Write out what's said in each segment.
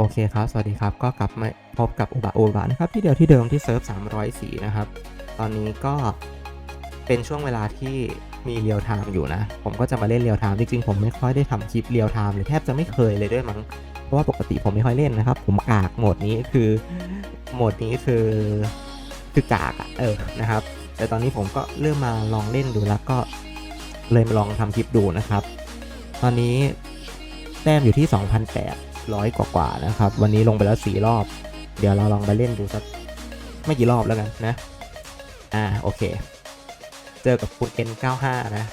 โอเคครับ สวัสดีครับ ก็กลับมาพบกับอุบะอุบะนะครับ ที่เดียวที่เดิมที่เซิร์ฟ304 นะครับ ตอนนี้ก็เป็นช่วงเวลาที่มีเรียลไทม์อยู่นะ ผมก็จะมาเล่นเรียลไทม์จริงๆ ผมไม่ค่อยได้ทำคลิปเรียลไทม์เลยแทบจะไม่เคยเลยด้วยมั้ง เพราะว่าปกติผมไม่ค่อยเล่นนะครับ ผมกากโหมดนี้คือ โหมดนี้คือคือกากอะเออ นะครับ แต่ตอนนี้ผมก็เริ่มมาลองเล่นดูแล้วก็เลยมาลองทำคลิปดูนะครับ ตอนนี้แต้มอยู่ที่ 2,800กว่าๆนะครับ วันนี้ลงไปแล้ว4รอบ เดี๋ยวเราลองไปเล่นดูสักไม่กี่รอบแล้วกันนะ อ่าโอเค เจอกับคุณ N95 นะ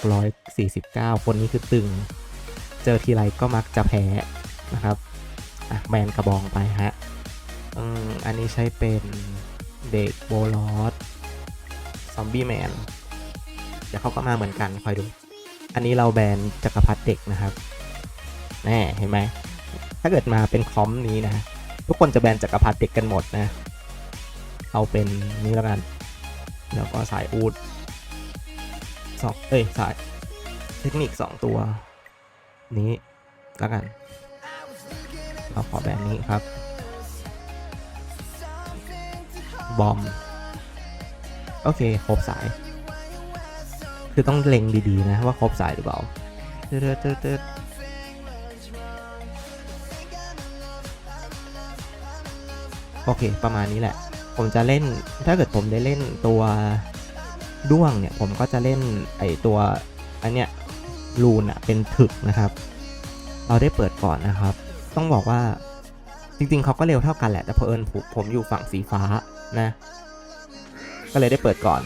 2,649 คนนี้คือตึง เจอทีไรก็มักจะแพ้นะครับ อะแบนกระบองไปฮะ อืมอันนี้ใช้เป็นเด็กโบลอสซอมบี้แมน เดี๋ยวเขาก็มาเหมือนกันคอยดู อันนี้เราแบนจักรพรรดิเด็กนะครับ แน่เห็นไหมถ้าเกิดมาเป็นคอมนี้นะ ทุกคนจะแบนจักรพรรดิเด็กกันหมดนะ เอาเป็นนี้แล้วกัน แล้วก็สายอูดสองเอ้ยสายเทคนิคสองตัว นี้แล้วกันเราขอแบนนี้ครับ บอม โอเค ครบสาย คือต้องเล็งดีๆนะ ว่าครบสายหรือเปล่าเติร์ดเติร์ด โอเค ประมาณนี้แหละ ผมจะเล่น ถ้าเกิดผมได้เล่นตัวด้วงเนี่ย ผมก็จะเล่นไอตัวอันเนี้ยรูนอะเป็นถึกนะครับ เราได้เปิดก่อนนะครับ ต้องบอกว่าจริงๆเขาก็เร็วเท่ากันแหละ แต่เพอเอิญผมอยู่ฝั่งสีฟ้านะ ก็เลยได้เปิดก่อน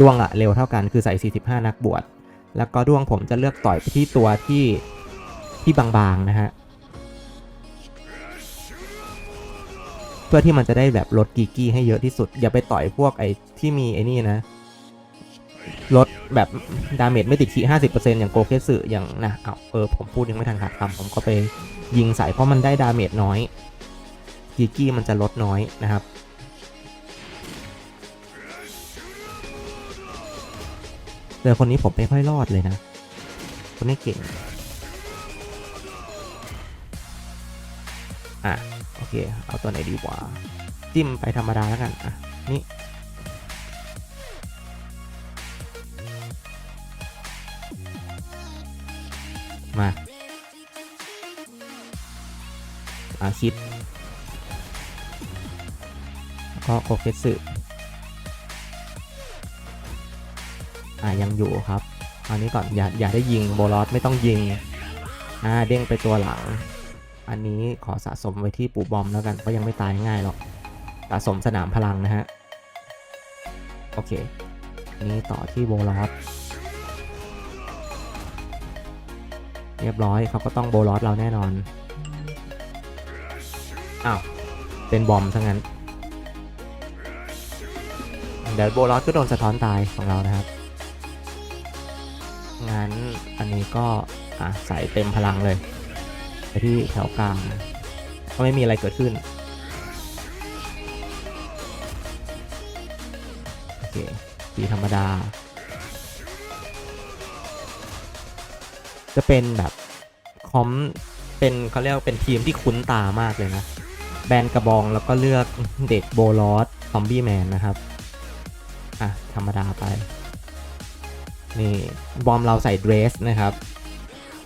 ดวงอะเร็วเท่ากันคือใส่ 45 นักบวช แล้วก็ดวงผมจะเลือกต่อยไปที่ตัวที่ที่บางๆนะฮะ พื่อที่มันจะได้แบบลดกีกี้ให้เยอะที่สุด อย่าไปต่อยพวกไอ้ที่มีไอ้นี่นะลดแบบดาเมจไม่ติดขีห้าสิบเปอร์เซ็นต์อย่างโกเคสึอย่างนะเอาเออผมพูดยังไม่ทันขาดคำผมก็ไปยิงใส่เพราะมันได้ดาเมจน้อยกีกี้มันจะลดน้อยนะครับ แต่คนนี้ผมไม่ค่อยรอดเลยนะ คนนี้เก่ง เค เอาตัวไหนดีกว่า จิ้มไปธรรมดาแล้วกัน อะ นี่ มาอาคิดแล้วก็โอเคสึอ่ายังอยู่ครับ อันนี้ก่อนอย่าอย่าได้ยิงโบลอสไม่ต้องยิง อ่าเด้งไปตัวหลัง อันนี้ขอสะสมไว้ที่ปูบอมแล้วกันเพราะยังไม่ตายง่ายหรอก สะสมสนามพลังนะฮะ โอเค อันนี้ต่อที่โบลอสเรียบร้อยเขาก็ต้องโบลอสเราแน่นอน อ้าว เป็นบอมซะงั้น เดี๋ยวโบลอสก็โดนสะท้อนตายของเรานะครับ งั้นอันนี้ก็อะใส่เต็มพลังเลย ไปที่แถวกลางก็ไม่มีอะไรเกิดขึ้นโอเคตีธรรมดา จะเป็นแบบคอมเป็นเขาเรียกเป็นทีมที่คุ้นตามากเลยนะ แบนกระบองแล้วก็เลือกเด็กโบลอสซอมบี้แมนนะครับ อะ ธรรมดาไป นี่ บอมเราใส่เดรสนะครับ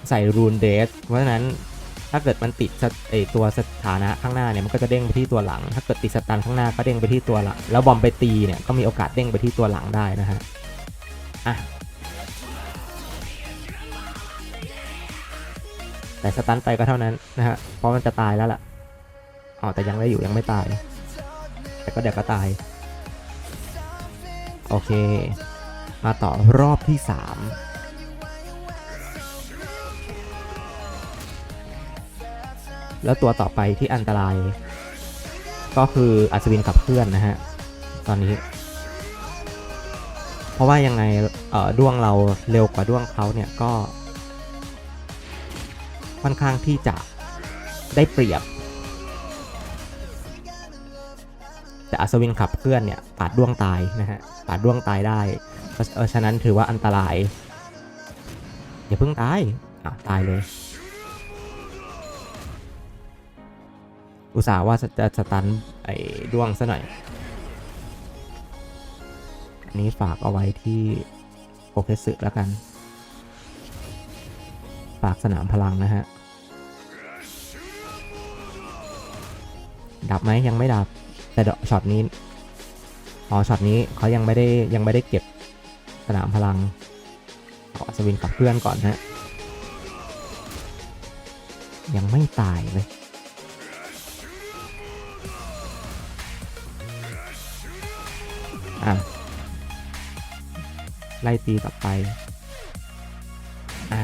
ใส่รูนเดรสเพราะฉะนั้น ถ้าเกิดมันติดไอตัวสถานะข้างหน้าเนี่ยมันก็จะเด้งไปที่ตัวหลัง ถ้าเกิดติดสตันข้างหน้าก็เด้งไปที่ตัวหลัง แล้วบอมไปตีเนี่ยก็มีโอกาสเด้งไปที่ตัวหลังได้นะฮะ อะ แต่สตันไปก็เท่านั้นนะฮะ เพราะมันจะตายแล้วล่ะ อ๋อแต่ยังได้อยู่ยังไม่ตาย แต่ก็เดี๋ยวก็ตาย โอเค มาต่อรอบที่ 3 แล้วตัวต่อไปที่อันตราย ก็คืออัศวินขับเคลื่อนนะฮะ ตอนนี้ เพราะว่ายังไงเอ่อด้วงเราเร็วกว่าด้วงเขาเนี่ยก็ ค่อนข้างที่จะได้เปรียบ แต่อัศวินขับเคลื่อนเนี่ยปาดด้วงตายนะฮะปาดด้วงตายได้เพราะฉะนั้นถือว่าอันตราย อย่าเพิ่งตายอะตายเลย อุตส่าห์ว่าจะสตันไอ้ด้วงซะหน่อย อันนี้ฝากเอาไว้ที่โปรเฟสสึแล้วกัน ฝากสนามพลังนะฮะ ดับไหมยังไม่ดับ แต่ช็อตนี้ อ๋อช็อตนี้เขายังไม่ได้ยังไม่ได้เก็บสนามพลังเอาอัศวินกับเพื่อนก่อนฮะ ยังไม่ตายเลย อะ ไล่ตีกลับไป อะ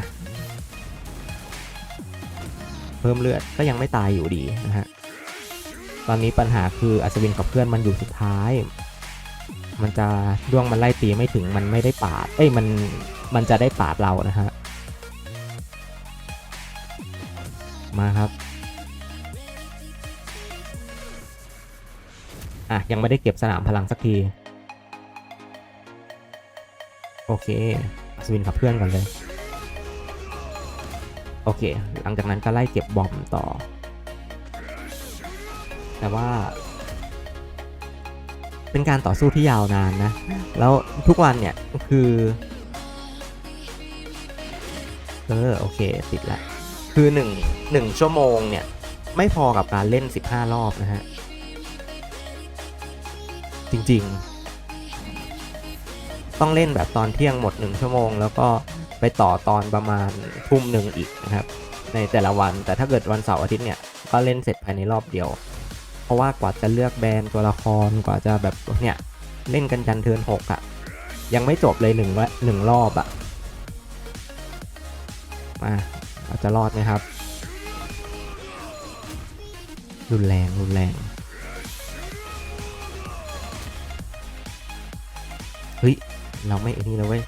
เพิ่มเลือดก็ยังไม่ตายอยู่ดีนะฮะ ตอนนี้ปัญหาคืออัศวินกับเพื่อนมันอยู่สุดท้าย มันจะด้วงมันไล่ตีไม่ถึงมันไม่ได้ปาด เอ้ยมันมันจะได้ปาดเรานะฮะ มาครับอะยังไม่ได้เก็บสนามพลังสักที โอเคอัศวินกับเพื่อนก่อนเลย โอเค หลังจากนั้นก็ไล่เก็บบอมต่อ แต่ว่า เป็นการต่อสู้ที่ยาวนานนะ แล้วทุกวันเนี่ยคือเออโอเคติดละ คือ1 1ชั่วโมงเนี่ย ไม่พอกับการเล่น 15 รอบนะฮะ จริง ๆ ต้องเล่นแบบตอนเที่ยงหมด 1 ชั่วโมง แล้วก็ไปต่อตอนประมาณทุ่มหนึ่งอีกนะครับ ในแต่ละวันแต่ถ้าเกิดวันเสาร์อาทิตย์เนี่ยก็เล่นเสร็จภายในรอบเดียว เพราะว่ากว่าจะเลือกแบรนด์ตัวละครกว่าจะแบบเนี่ยเล่นกันจันเทินหกอะยังไม่จบเลยหนึ่งว่าหนึ่งรอบอะมาเราจะรอดไหมครับ รุนแรงรุนแรงเฮ้ย เราไม่ไอ้นี่แล้วเว้ย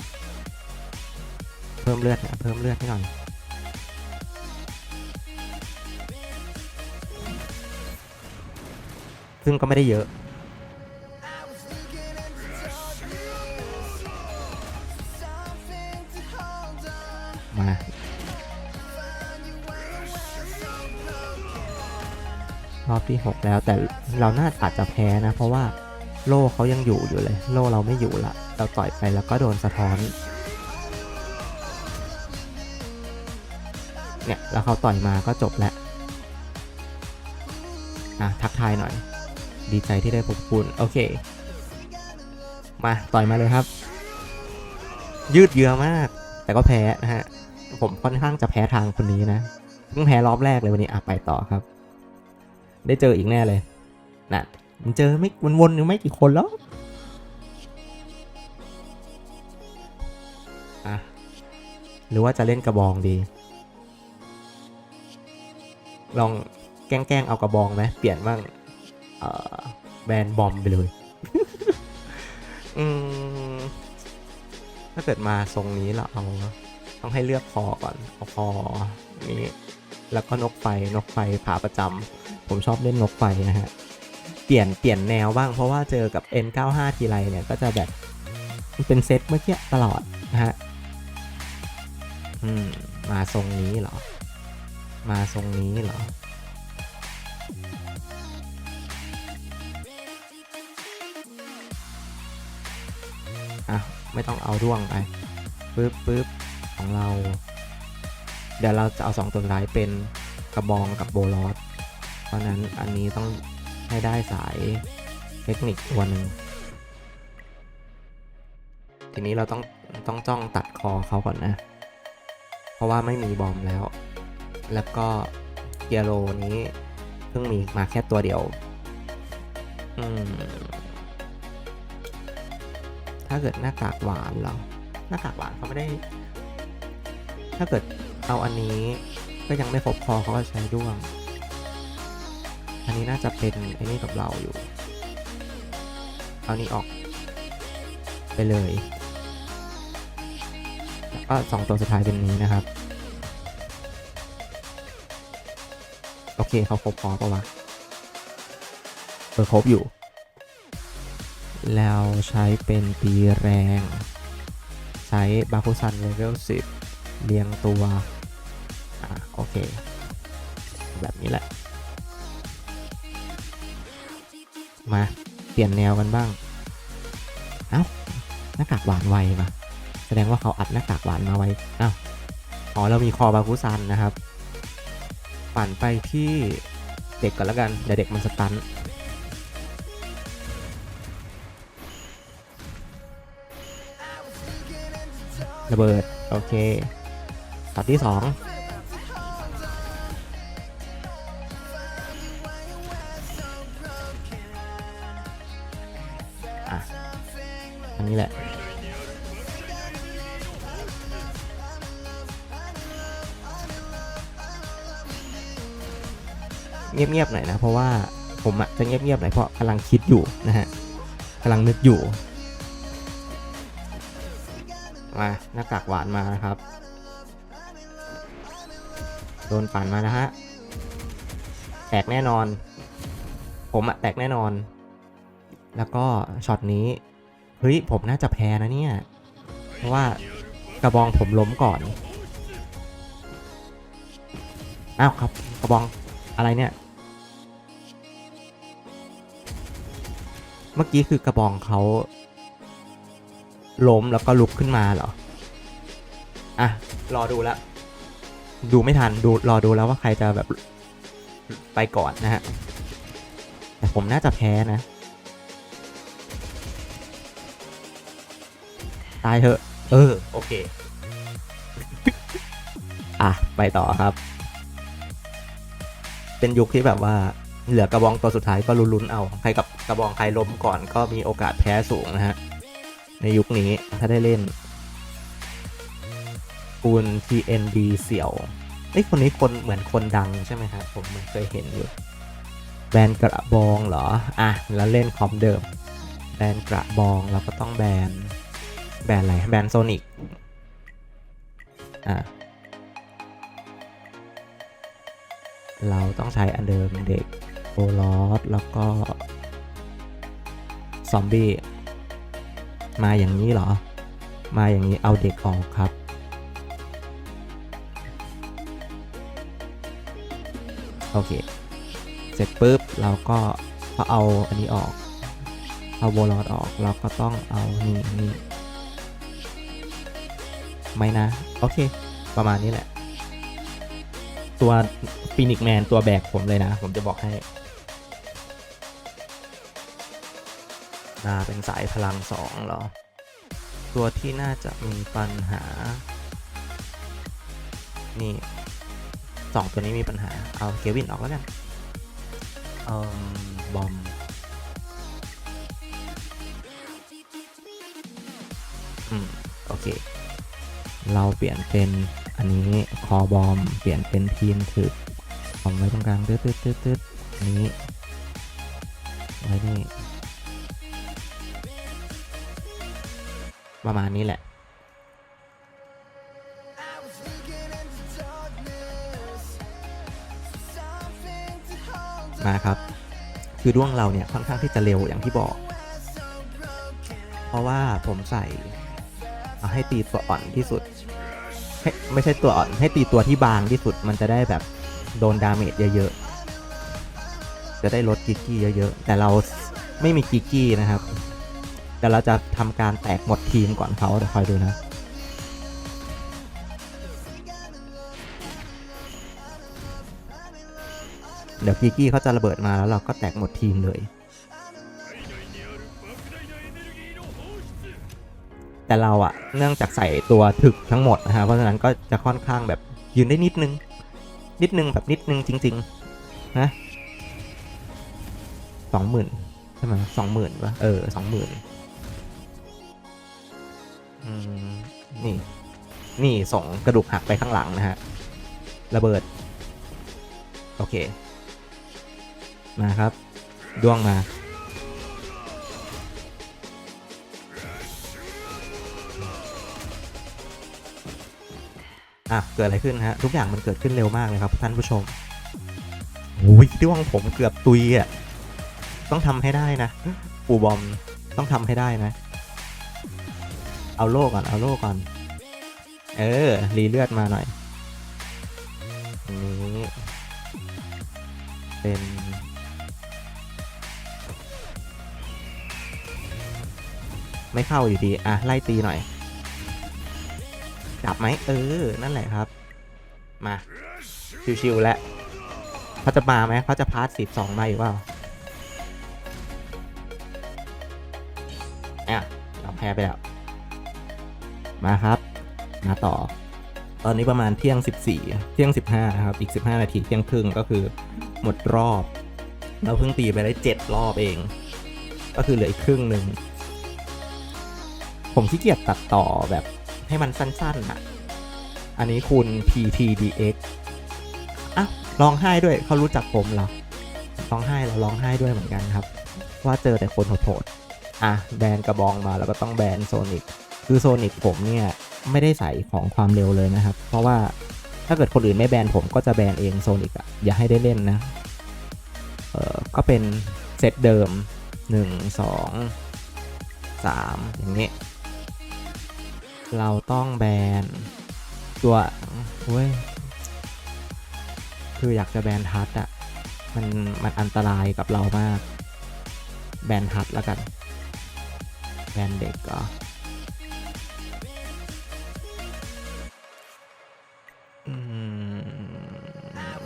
เพิ่มเลือดนะเพิ่มเลือดให้หน่อยซึ่งก็ไม่ได้เยอะ มา รอบที่ 6 แล้วแต่เราน่าอาจจะแพ้นะ เพราะว่าโล่เขายังอยู่อยู่เลย โล่เราไม่อยู่ละ เราต่อยไปแล้วก็โดนสะท้อน เนี่ย แล้วเขาต่อยมาก็จบแล้วอะทักทายหน่อย ดีใจที่ได้พบคุณโอเค มาต่อยมาเลยครับ ยืดเยื้อมาก แต่ก็แพ้นะฮะ ผมค่อนข้างจะแพ้ทางคนนี้นะเพิ่งแพ้รอบแรกเลยวันนี้อะไปต่อครับ ได้เจออีกแน่เลยน่ะมันเจอไม่วนๆอยู่ไม่กี่คนแล้ว หรือว่าจะเล่นกระบองดี ลองแกล้งเอากระบองไหมเปลี่ยนบ้างแบนบอมไปเลยถ้าเกิดมาทรงนี้เราเอา ต้องให้เลือกคอก่อนเอาคอนี้แล้วก็นกไฟนกไฟขาประจำผมชอบเล่นนกไฟนะฮะ เปลี่ยนเปลี่ยนแนวบ้างเพราะว่าเจอกับ N95 ทีไรเนี่ย ก็จะแบบ เป็นเซตเมื่อกี้ตลอดนะฮะ อืม มาทรงนี้เหรอ มาทรงนี้เหรอ อะ ไม่ต้องเอาด้วงไปปึ๊บปึ๊บของเรา เดี๋ยวเราจะเอาสองตัวร้ายเป็นกระบองกับโบลอสเพราะนั้นอันนี้ต้องให้ได้สายเทคนิคตัวหนึ่งทีนี้เราต้องต้องจ้องตัดคอเขาก่อนนะ ราะว่าไม่มีบอมแล้ว แล้วก็เกียโรนี้เพิ่งมีมาแค่ตัวเดียว อืม ถ้าเกิดหน้ากากหวานเหรอ หน้ากากหวานเขาไม่ได้ ถ้าเกิดเอาอันนี้ก็ยังไม่ครบคอเขาก็ใช้ด้วง อันนี้น่าจะเป็นไอ้นี่กับเราอยู่ เอานี้ออกไปเลย แล้วก็สองตัวสุดท้ายเป็นนี้นะครับ เคเขาครบคอปะวะเออครบอยู่ แล้วใช้เป็นตีแรง ใช้บาคุซันเลเวล10เรียงตัว อะ โอเค แบบนี้แหละ มา เปลี่ยนแนวกันบ้าง เอ้า หน้ากากหวานไวมาแสดงว่าเขาอัดหน้ากากหวานมาไว้ เอ้า อ๋อ เรามีคอบาคุซันนะครับ ปั่นไปที่เด็กก่อนแล้วกัน เดี๋ยวเด็กมันสตันระเบิด โอเคช็อตที่สอง งียบๆหน่อยนะ เพราะว่าผมอะจะเงียบๆหน่อยเพราะกำลังคิดอยู่นะฮะกำลังนึกอยู่ มาหน้ากากหวานมานะครับ โดนปั่นมานะฮะ แตกแน่นอน ผมอะแตกแน่นอน แล้วก็ช็อตนี้ เฮ้ย ผมน่าจะแพ้นะเนี่ย เพราะว่ากระบองผมล้มก่อน อ้าวครับ กระบองอะไรเนี่ย เมื่อกี้คือกระบองเขาล้มแล้วก็ลุกขึ้นมาเหรอ อะ รอดูแล้วดูไม่ทัน ดู รอดูแล้วว่าใครจะแบบไปก่อนนะฮะ แต่ผมน่าจะแพ้นะ ตายเถอะ เออ โอเค อะ ไปต่อครับ เป็นยุคที่แบบว่า เหลือกระบองตัวสุดท้ายก็ลุ้นๆเอา ใครกับกระบองใครล้มก่อนก็มีโอกาสแพ้สูงนะฮะ ในยุคนี้ถ้าได้เล่นปูน TND เสี่ยวเอ้ยคนนี้คนเหมือนคนดังใช่ไหมครับผมเหมือนเคยเห็นอยู่แบนกระบองเหรอ อะ แล้วเล่นคอมเดิม แบนกระบองเราก็ต้องแบน แบนอะไร แบนโซนิก อะ เราต้องใช้อันเดิมเด็ก โอลอสแล้วก็ ซอมบี้ มาอย่างนี้เหรอ มาอย่างนี้เอาเด็กออกครับ โอเค เสร็จปุ๊บเราก็พอเอาอันนี้ออก เอาโบลอดออกเราก็ต้องเอานี่นี่ไม่นะ โอเค ประมาณนี้แหละ ตัวฟีนิกแมนตัวแบกผมเลยนะ ผมจะบอกให้ นาเป็นสายพลังสองเหรอ ตัวที่น่าจะมีปัญหา นี่สองตัวนี้มีปัญหา เอาเควินออกแล้วกัน เอ่อบอมอืม โอเค เราเปลี่ยนเป็นอันนี้คอบอม เปลี่ยนเป็นทีมถึกผมไว้ตรงกลางตืดตืดตืดตืดอันนี้ไว้นี่ ประมาณนี้แหละ มาครับ คือด้วงเราเนี่ยค่อนข้างที่จะเร็วอย่างที่บอก เพราะว่าผมใส่เอาให้ตีตัวอ่อนที่สุดให้ไม่ใช่ตัวอ่อน ให้ตีตัวที่บางที่สุด มันจะได้แบบโดนดาเมจเยอะๆ จะได้ลดกิกกี้เยอะๆ แต่เราไม่มีกิกกี้นะครับ แต่เราจะทำการแตกหมดทีมก่อนเขาเดี๋ยวคอยดูนะ เดี๋ยวกิกกี้เขาจะระเบิดมาแล้วเราก็แตกหมดทีมเลย แต่เราอะเนื่องจากใส่ตัวถึกทั้งหมดนะฮะเพราะฉะนั้นก็จะค่อนข้างแบบยืนได้นิดนึง นิดนึงแบบนิดนึงจริง ๆ นะสองหมื่นใช่ไหมสองหมื่นปะเออสองหมื่น นี่ นี่ส่งกระดูกหักไปข้างหลังนะฮะ ระเบิด โอเค มาครับด้วงมา อะ เกิดอะไรขึ้นฮะ ทุกอย่างมันเกิดขึ้นเร็วมากเลยครับ ท่านผู้ชมโอ้ยด้วงผมเกือบตุยอะ ต้องทำให้ได้นะ ปูบอมต้องทำให้ได้นะ เอาโล่ก่อน เอาโล่ก่อน เออ รีเลือดมาหน่อยอันนี้เป็น ไม่เข้าอยู่ดี อะ ไล่ตีหน่อย จับไหม เออ นั่นแหละครับ มา ชิวๆแล้วเขาจะมาไหมเขาจะพาร์ทสิบสองมาอยู่เปล่าอะเราแพ้ไปแล้ว มาครับ มาต่อ ตอนนี้ประมาณเที่ยง 14 เที่ยง 15นะครับ อีก 15 นาทีเที่ยงครึ่งก็คือหมดรอบ เราเพิ่งตีไปได้ 7 รอบเอง ก็คือเหลืออีกครึ่งหนึ่ง ผมขี้เกียจตัดต่อแบบให้มันสั้นๆอะ อันนี้คุณ PTDX อะร้องไห้ด้วยเขารู้จักผมเหรอร้องไห้เราร้องไห้ด้วยเหมือนกันครับ ว่าเจอแต่คนโหดๆอะแบนกระบองมาแล้วก็ต้องแบนโซนิก คือโซนิกผมเนี่ยไม่ได้ใส่ของความเร็วเลยนะครับ เพราะว่าถ้าเกิดคนอื่นไม่แบนผมก็จะแบนเองโซนิกอะอย่าให้ได้เล่นนะเออก็เป็นเซตเดิม 1 2 3 อย่างนี้ เราต้องแบนตัวเว้ยคืออยากจะแบนทัดอะมันมันอันตรายกับเรามาก แบนทัดแล้วกัน แบนเด็กก็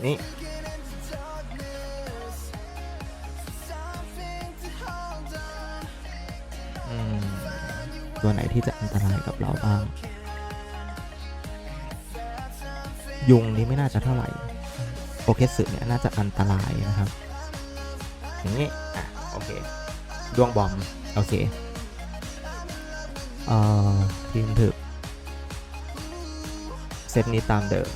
นี่อืมตัวไหนที่จะอันตรายกับเราบ้าง ยุงนี้ไม่น่าจะเท่าไหร่โปเกสึเนี่ยน่าจะอันตรายนะครับ อย่างนี้ อะ โอเค ดวงบอม โอเค เอ่อทีมถึกเซตนี้ตามเดิม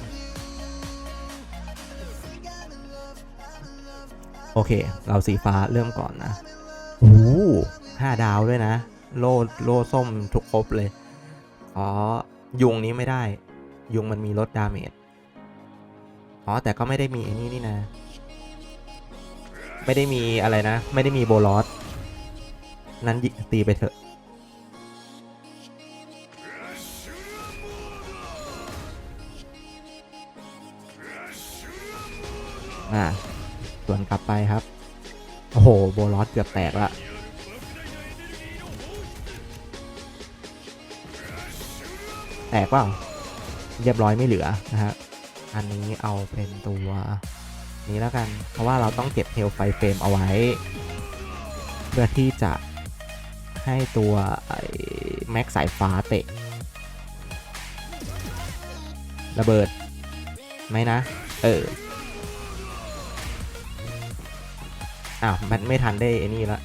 โอเค เราสีฟ้าเริ่มก่อนนะโอ้โหห้าดาวด้วยนะ โล่โล่ส้มทุกครบเลยอ๋อยุงนี้ไม่ได้ ยุงมันมีลดดาเมจอ๋อแต่ก็ไม่ได้มีไอ้นี่นี่นะ ไม่ได้มีอะไรนะ ไม่ได้มีโบลอสนั้นยิตีไปเถอะอ่า ส่วนกลับไปครับ โอ้โห โบลอสเกือบแตกละแตกเปล่าเรียบร้อยไม่เหลือนะฮะ อันนี้เอาเป็นตัวนี้แล้วกัน เพราะว่าเราต้องเก็บเทลไฟเฟรมเอาไว้ เพื่อที่จะให้ตัวแม็กสายฟ้าเตะ ระเบิดไหมนะ เออ อ้าวมันไม่ทันได้ไอ้นี่ละ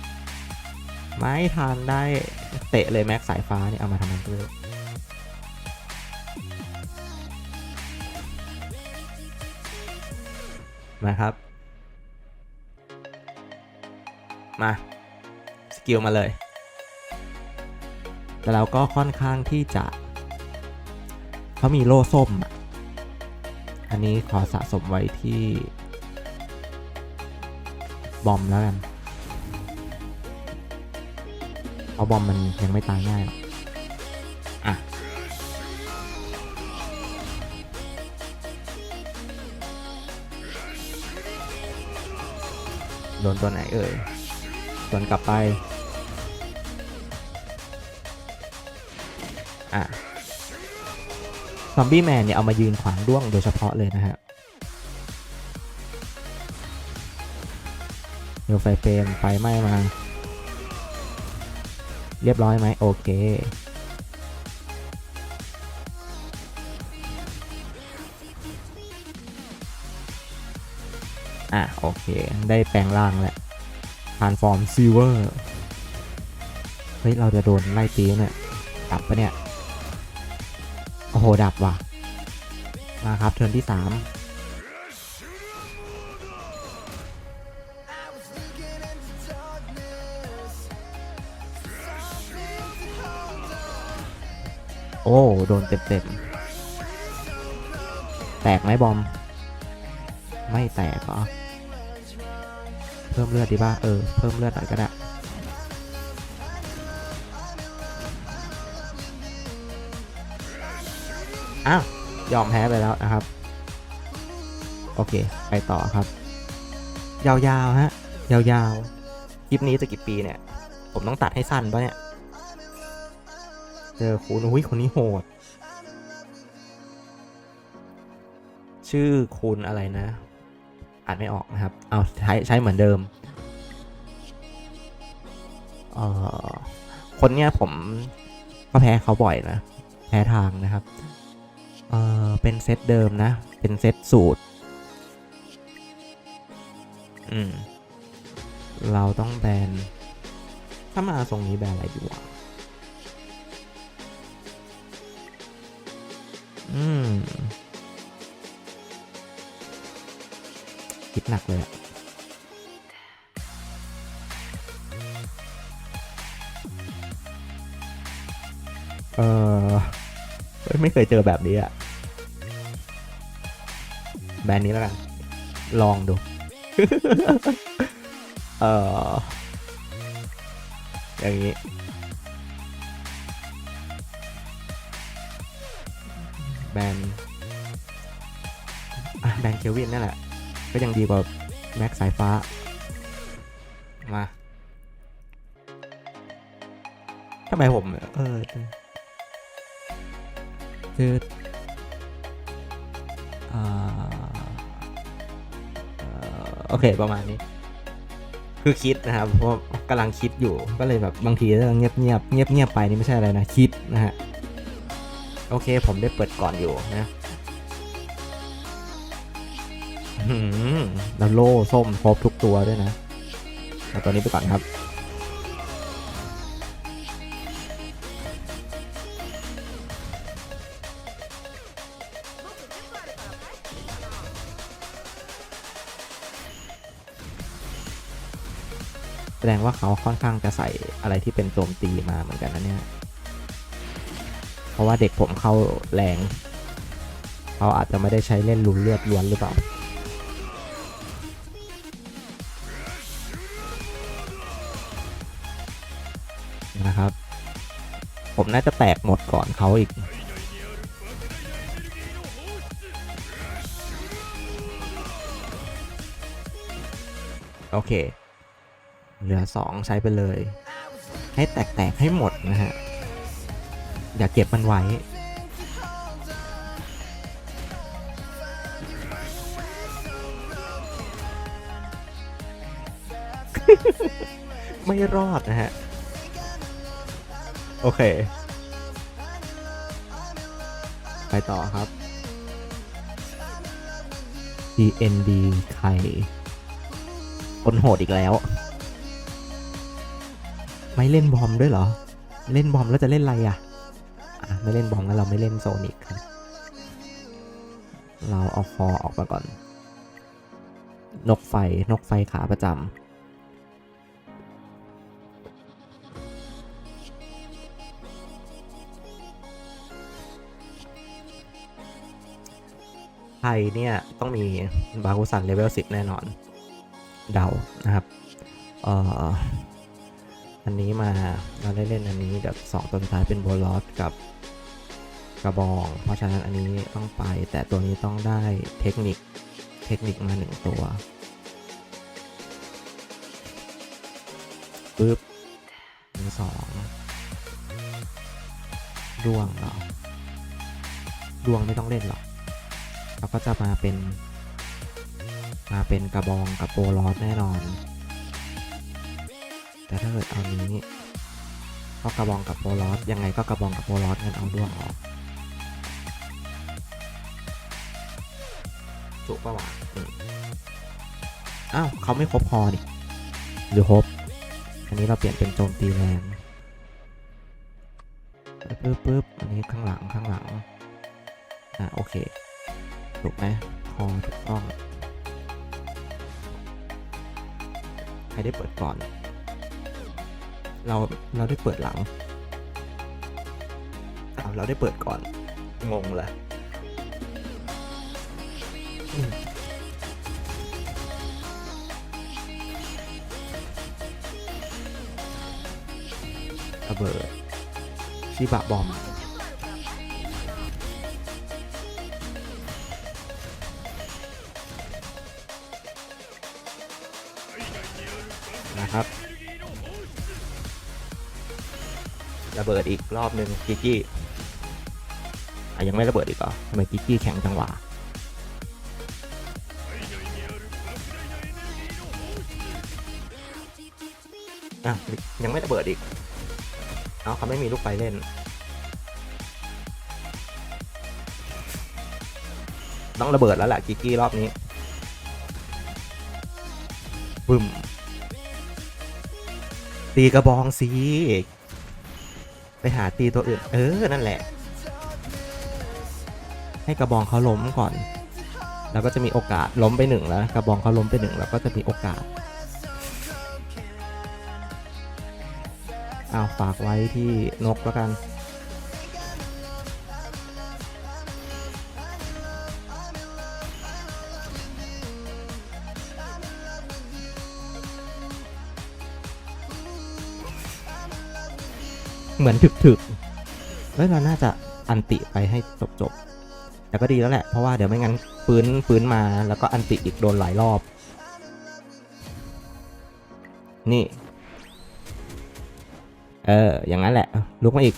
ไม่ทันได้เตะเลยแม็กสายฟ้านี่เอามาทำมันด้วยมาครับ มา สกิลมาเลย แต่เราก็ค่อนข้างที่จะเขามีโล่ส้มอะอันนี้ขอสะสมไว้ที่ บอมแล้วกันเพราะบอมมันยังไม่ตายง่ายหรอกอะโดนตัวไหนเอ่ยส่วนกลับไป อะซอมบี้แมนเนี่ยเอามายืนขวางด้วงโดยเฉพาะเลยนะฮะ เดี๋ยวไฟเฟรมไฟไหม้มา เรียบร้อยไหมโอเคอะโอเค ได้แปลงร่างแล้วทานฟอร์มซิลเวอร์เฮ้ย เราจะโดนไล่ตีเนี่ย ดับปะเนี่ย โอ้โห ดับว่ะ มาครับ เทิร์นที่3โอ้ โดนเต็มๆ แตกไหมบอม ไม่แตกเหรอ เพิ่มเลือดดีป่ะ เออ เพิ่มเลือดหน่อยก็ได้ อ้าว ยอมแพ้ไปแล้วนะครับ โอเค ไปต่อครับ ยาวๆ ฮะ ยาวๆ คลิปนี้จะกี่ปีเนี่ย ผมต้องตัดให้สั้นปะเนี่ย เจอคุณอุ้ยคนนี้โหด ชื่อคุณอะไรนะ อ่านไม่ออกนะครับ เอาใช้ใช้เหมือนเดิมเออคนเนี้ยผมก็แพ้เขาบ่อยนะ แพ้ทางนะครับ เออเป็นเซตเดิมนะ เป็นเซตสูตร อืม เราต้องแบน ถ้ามาทรงนี้แบนอะไรดีวะ อืมคิดหนักเลยอะเออเฮ้ยไม่เคยเจอแบบนี้อะแบรนด์นี้แล้วกัน ลองดู เอออย่างนี้ บรนด์แบรนด์เคลวินนั่นแหละ ก็ยังดีกว่าแม็กสายฟ้า มาทำไมผม เออคืออ่าเออโอเค ประมาณนี้ คือคิดนะครับ เพราะกำลังคิดอยู่ ก็เลยแบบบางทีก็เงียบเงียบเงียบเงียบไปนี่ไม่ใช่อะไรนะ คิดนะฮะ โอเค ผมได้เปิดก่อนอยู่นะแล้วโล่ส้มครบทุกตัวด้วยนะเอาตัวนี้ไปก่อนครับ แสดงว่าเขาค่อนข้างจะใส่อะไรที่เป็นโจมตีมาเหมือนกันนะเนี่ย ราะว่าเด็กผมเข้าแรงเขาอาจจะไม่ได้ใช้เล่นลุนเลือดล้วนหรือเปล่านะครับ ผมน่าจะแตกหมดก่อนเขาอีกโอเค เหลือสองใช้ไปเลย ให้แตก ๆ ให้หมดนะฮะ อย่าเก็บมันไว้ ไม่รอดนะฮะ โอเค ไปต่อครับ DND ใครคนโหดอีกแล้ว ไม่เล่นบอมด้วยเหรอ เล่นบอมแล้วจะเล่นอะไรอะอะ ไม่เล่นบอมแล้วเราไม่เล่นโซนิกครับ เราเอาคอออกมาก่อน นกไฟ นกไฟขาประจำไทยเนี่ย ต้องมีบาคุสันเลเวล10แน่นอน เดานะครับ เอ่อ อันนี้มาเราได้เล่นอันนี้เดี๋ยวสองตัวสุดท้ายเป็นโบลอสกับกระบอง เพราะฉะนั้นอันนี้ต้องไป แต่ตัวนี้ต้องได้เทคนิคเทคนิคมาหนึ่งตัวปึ๊บอันนี้สองดวงเหรอดวงไม่ต้องเล่นหรอกเราก็จะมาเป็น มาเป็นกระบองกับโบลอสแน่นอน แต่ถ้าเกิดเอานี้ก็กระบองกับโปลอสยังไงก็กระบองกับโปลอสงั้นเอาด้วงออกจุกปะวะอ้าวเขาไม่ครบพอดิหรือครบอันนี้เราเปลี่ยนเป็นโจมตีแรงปึ๊บปึ๊บอันนี้ข้างหลังข้างหลังอะโอเคถูกไหมพอถูกต้องใครได้เปิดก่อน เราเราได้เปิดหลังอ้าเราได้เปิดก่อน งงเลยระเบิดชิบะบอมนะครับ ระเบิดอีกรอบหนึ่งกิกกี้อะยังไม่ระเบิดอีกเหรอทำไมกิกกี้แข็งจังหวะอะยังไม่ระเบิดอีกเอาเขาไม่มีลูกไฟเล่น ต้องระเบิดแล้วแหละกิกกี้รอบนี้บึ้มตีกระบองสิ ไปหาตีตัวอื่น เออ นั่นแหละ ให้กระบองเขาล้มก่อน แล้วก็จะมีโอกาสล้มไปหนึ่งแล้ว กระบองเขาล้มไปหนึ่งแล้วก็จะมีโอกาสอ้าวฝากไว้ที่นกแล้วกัน เหมือนถึกๆเฮ้ยเราน่าจะอันติไปให้จบๆแต่ก็ดีแล้วแหละ เพราะว่าเดี๋ยวไม่งั้นฟื้นฟื้นมาแล้วก็อันติอีกโดนหลายรอบ นี่ เออ อย่างนั้นแหละ ลุกมาอีก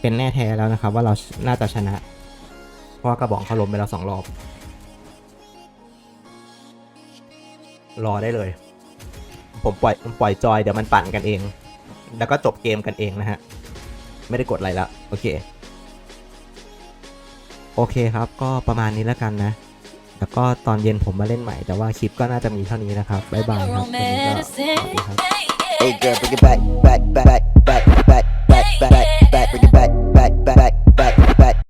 เป็นแน่แท้แล้วนะครับ ว่าเราน่าจะชนะ เพราะกระบอกเขาล้มไปแล้วสองรอบ รอได้เลย ผมปล่อยผมปล่อยจอยเดี๋ยวมันปั่นกันเอง แล้วก็จบเกมกันเองนะฮะ ไม่ได้กดอะไรละโอเค โอเคครับ ก็ประมาณนี้แล้วกันนะ แล้วก็ตอนเย็นผมมาเล่นใหม่ แต่ว่าคลิปก็น่าจะมีเท่านี้นะครับบ๊ายบายครับนนี้ก็สวัสดีครับ